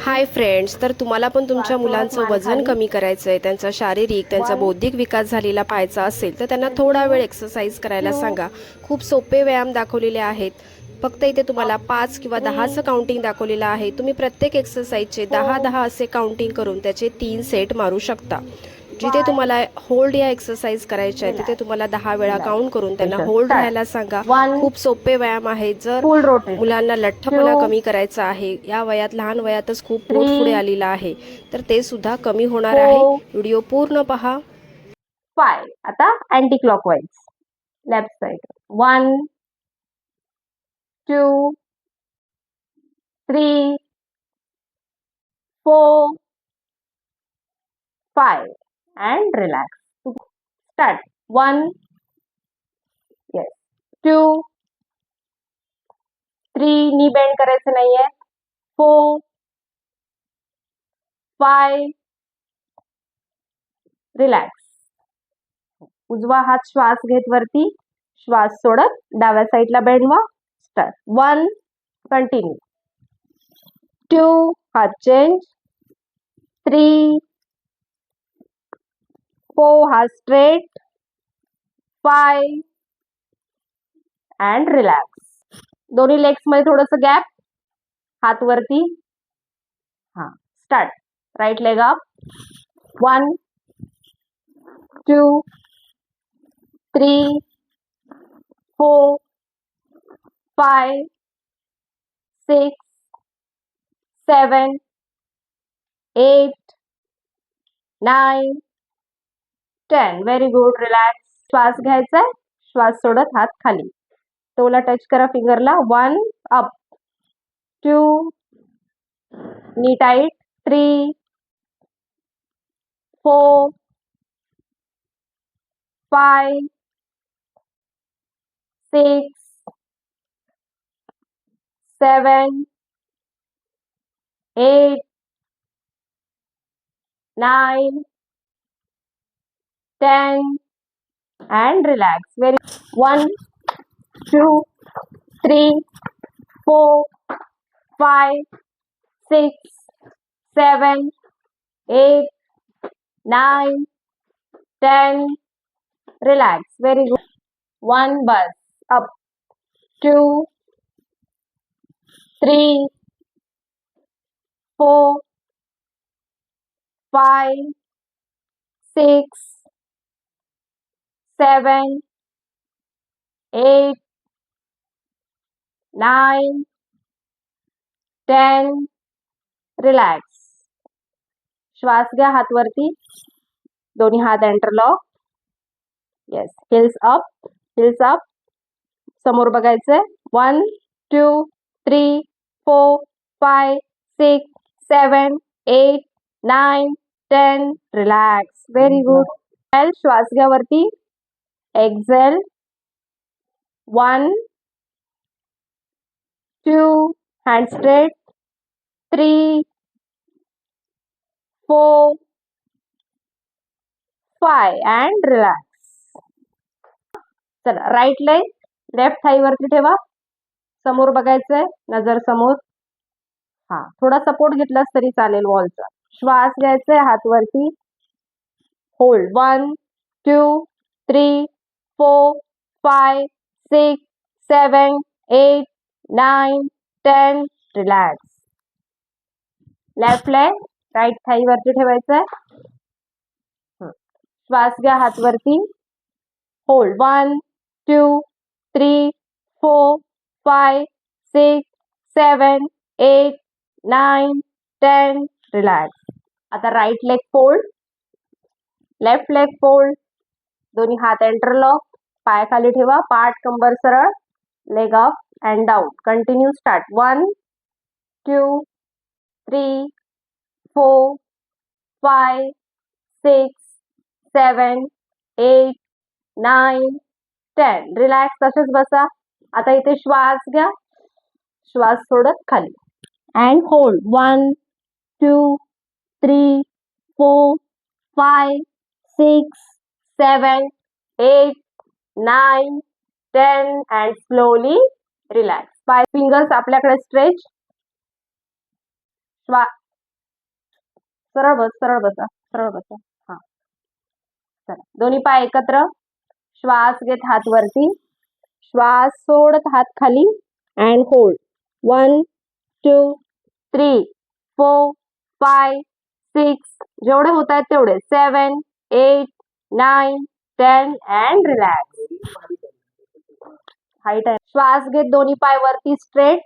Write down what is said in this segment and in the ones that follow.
Hi friends तर तुम्हाला पण तुमच्या मुलांचं वजन कमी करायचं आहे त्यांचा शारीरिक त्यांचा बौद्धिक विकास झालेला पाहायचा असेल तर त्यांना थोडा वेळ एक्सरसाइज करायला सांगा. खूप सोपे व्यायाम दाखवलेले आहेत. फक्त इथे तुम्हाला पाच किंवा दहाचं काउंटिंग दाखवलेलं आहे. तुम्ही प्रत्येक एक्सरसाइजचे दहा दहा असे काउंटिंग करून त्याचे तीन सेट मारू शकता. जिथे तुम्हाला होल्ड या एक्सरसाइज करायच्या आहे तिथे तुम्हाला दहा वेळा काउंट करून त्यांना होल्ड राहायला सांगा. खूप सोपे व्यायाम आहेत. जर मुलांना लठ्ठपणा. कमी करायचा आहे या वयात लहान वयातच खूप पोट पुढे आलेला आहे तर ते सुद्धा कमी होणार. आहे. व्हिडिओ पूर्ण पहा. फाय आता anti clockwise left side one two three four five and relax start one yes two three knee bend करायचं नाहीये. फोर फाय रिलॅक्स उजवा हात श्वास घेत वरती. श्वास सोडत डाव्या साईडला बेंडवा स्टार्ट वन कंटिन्यू टू हात चेंज थ्री फोर हात स्ट्रेट फाय अँड रिलॅक्स. दोन्ही लेग्समध्ये थोडस गॅप हात वरती हा start. Right leg up. One two three four five six seven eight nine stand very good relax श्वास घ्यायचा आहे श्वास सोडत हात खाली तोला टच करा फिंगरला one up two knee tight three four five six seven eight nine 10 and relax. Very 1 2 3 4 5 6 7 8 9 10 relax. Very good. 1 bus. Up. 2 3 4 5 6 seven eight nine ten. Relax. श्वास घ्या हात वरती दोन्ही हात interlock yes heels up heels up समोर बघायचंय. One two three four five six seven eight nine ten relax very good श्वास घ्या वरती. Exhale one two hand straight three four five and relax चला राईट लेग लेफ्ट थाई वरती ठेवा. समोर बघायचंय नजर समोर. हा थोडा सपोर्ट घेतलास तरी चालेल वॉलचा श्वास घ्यायचाय हात वरती. Hold one two three four five six seven eight nine ten relax left leg right thigh वरती ठेवायचंय. श्वास घ्या हात वरती. Hold one two three four five six seven eight nine ten relax आता right leg fold left leg fold दोन्ही हात interlock पाय खाली ठेवा पाठ कंबर सरळ leg up and down continue start one two three four five six seven eight nine ten relax तसेच बसा. आता इथे श्वास घ्या. श्वास सोडत खाली. And hold one two three four five six seven eight nine ten and slowly relax by fingers आपल्याकडे स्ट्रेच श्वा सरळ बस सरळ बसा सरळ बसा. हा. चला. दोन्ही पाय एकत्र. श्वास घेत हात वरती. श्वास सोडत हात खाली. And hold one two three four five six जेवढे होत आहेत तेवढे. Seven eight nine ten and relax. Height आहे श्वास घेत दोन्ही पाय वरती straight.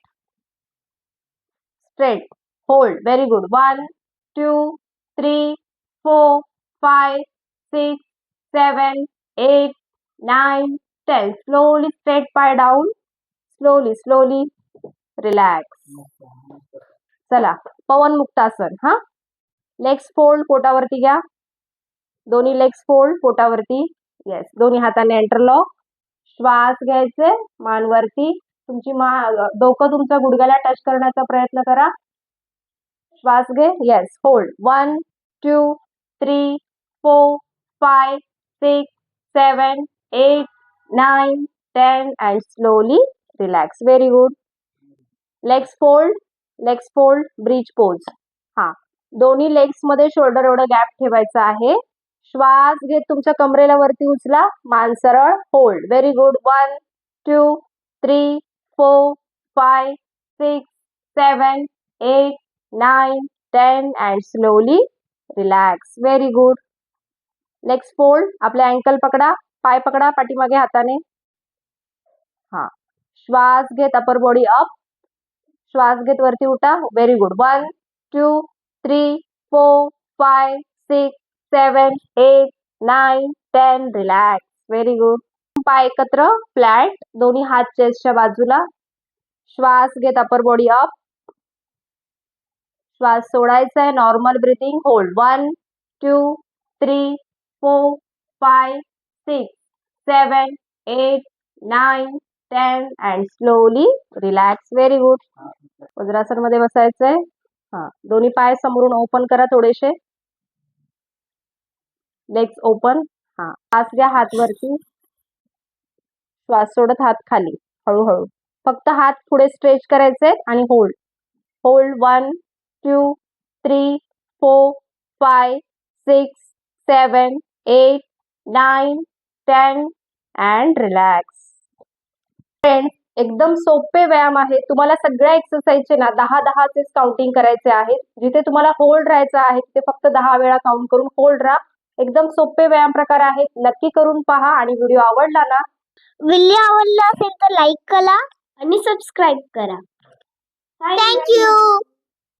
Straight. Hold. Very good. One two three four five six seven eight nine ten. Slowly straight पाय डाऊन. Slowly slowly relax. चला. पवन मुक्तासन हा? लेग्स फोल्ड पोटावरती घ्या. दोन्ही लेग्स फोल्ड पोटावरती येस दोन्ही हाताने एंटरलॉक श्वास घ्यायचे मानवरती. तुमची मा डोकं तुमच्या गुडघ्याला टच करण्याचा प्रयत्न करा. श्वास घे yes hold one two three four five six seven eight nine ten and slowly relax very good legs fold legs fold bridge pose हा. दोन्ही लेग्समध्ये शोल्डर एवढं गॅप ठेवायचा आहे. श्वास घेत तुमच्या कमरेला वरती उचला. मान सरळ. Hold very good one two three four five six seven eight nine ten and slowly relax very good next fold आपले अँकल पकडा. पाय पकडा. पाठीमागे हाताने. हा. श्वास घेत अपर बॉडी अप श्वास घेत वरती उठा. Very good one two three four five six seven eight nine ten relax. Very good. पाय एकत्र फ्लॅट. दोन्ही हात चेस्टच्या बाजूला. श्वास घेत अपर बॉडी अप श्वास सोडायचा आहे normal breathing hold one two three four five six seven eight nine ten and slowly relax very good वज्रासनमध्ये बसायचंय. हा. दोन्ही पाय समोरून ओपन करा थोडेसे. लेग्स ओपन हा. श्वास घ्या हात वरती. श्वास सोडत हात खाली. हळूहळू. फक्त हात पुढे स्ट्रेच करायचे आणि hold hold one two three four five six seven eight nine ten and relax friends एकदम सोपे व्यायाम आहेत. तुम्हाला सगळ्या एक्सरसाइजचे ना दहा दहाचे काउंटिंग करायचे आहेत. जिथे तुम्हाला होल्ड राहायचं आहे तिथे फक्त दहा वेळा काउंट करून होल्ड राहा. एकदम सोपे व्यायाम प्रकार आहेत. नक्की करून पहा आणि व्हिडिओ आवडला ना? व्हिडिओ आवडला असेल तर लाईक करा आणि सबस्क्राईब करा. थँक्यू